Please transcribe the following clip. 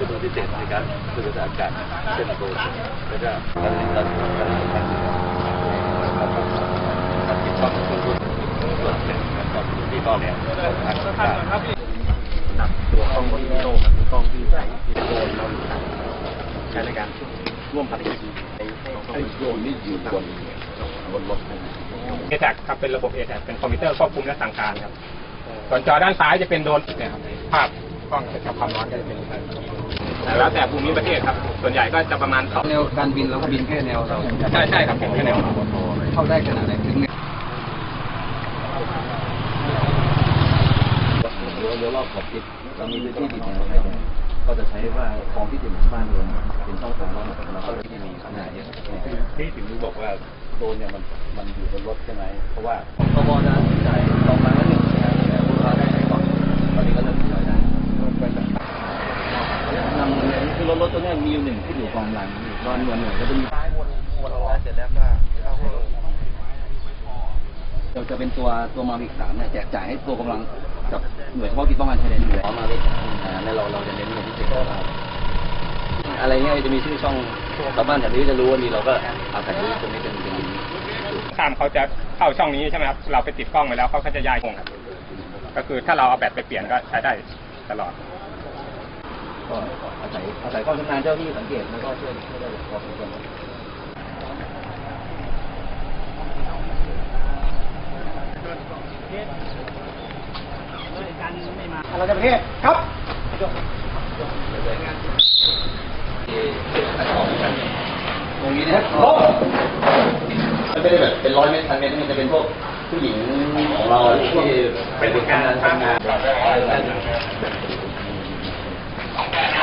เป็นตัวพิเศษในการสื่อสารอากาศเช่นโดรนแล้วก็การติดตั้งการติดตั้งการติดตั้งทุกรุ่นส่วนหนึ่งนะครับที่ต่อเนี่ยทางการตัดตัวกล้องบนโลกคือกล้องที่ใช้ที่โดรนเราใช้ในการร่วมภารกิจในไอ้โดรนนี่อยู่บนบนรถเอแท็กครับเป็นระบบเอแท็กเป็นคอมพิวเตอร์ควบคุมและสั่งการครับส่วนจอด้านซ้ายจะเป็นโดรนเนี่ยครับภาพ กล้องจะจับความร้อนก็จะเป็นแล้วแต่ภูมิประเทศครับ ส่วนใหญ่ก็จะประมาณสองแนวการบินเราก็บินแค่แนวเราใช่ใช่ครับผมแค่แนวเข้าได้ขนาดไหนถึงเดี๋ยวเดี๋ยวรอบขอบทิศเรามีพื้นที่ดินแดนไทยเนี่ยก็จะใช้ว่าคลองที่ติดบ้านเรือนเป็นช่องทางระหว่างเราก็เลยที่มีขนาดเยอะที่ถึงบอกว่าโดรนเนี่ยมันมันอยู่บนรถใช่ไหมเพราะว่าพบจะจ่ายสองพันละหนึ่งนะครับแต่พวกเราได้ไหนก่อนตอนนี้ก็เริ่มทยอยได้นำเนี่ยคือ รถรถตัวเนี้ยมีอยู่หนึ่งที่อยู่กองหลังอยู่ตอนหน่วยหน่วยก็จะมีเสร็จแล้วก็เราจะเป็นตัวตัวมาวิกสามเนี่ยแจกจ่ายให้ตัวกำลังกับหน่วยเฉพาะกิจป้องกันชายแดนอยู่แล้วมาวิกอ่าแล้วเราเราจะเน้นเป็นพิเศษครับอะไรเงี้ยจะมีชื่อช่องชาวบ้านแถวนี้จะรู้ว่ามีเราก็อาศัยตรงนี้เป็นเป็นข้ามเขาจะเข้าช่องนี้ใช่ไหมครับเราไปติดกล้องไว้แล้วเขาก็จะย้ายคงครับก็คือถ้าเราเอาแบตไปเปลี่ยนก็ใช้ได้ตลอด ก็อาศัยอาศัยความชำนาญเจ้าที่สังเกตแล้วก็ช่วยช่วยได้พอสมควรเราจะประเทศครับตรงนี้นะครับมันไม่ได้แบบเป็นร้อยเมตรพันเมตรมันจะเป็นพวกผู้หญิงของเราที่เป็นการทำงาน Thank you.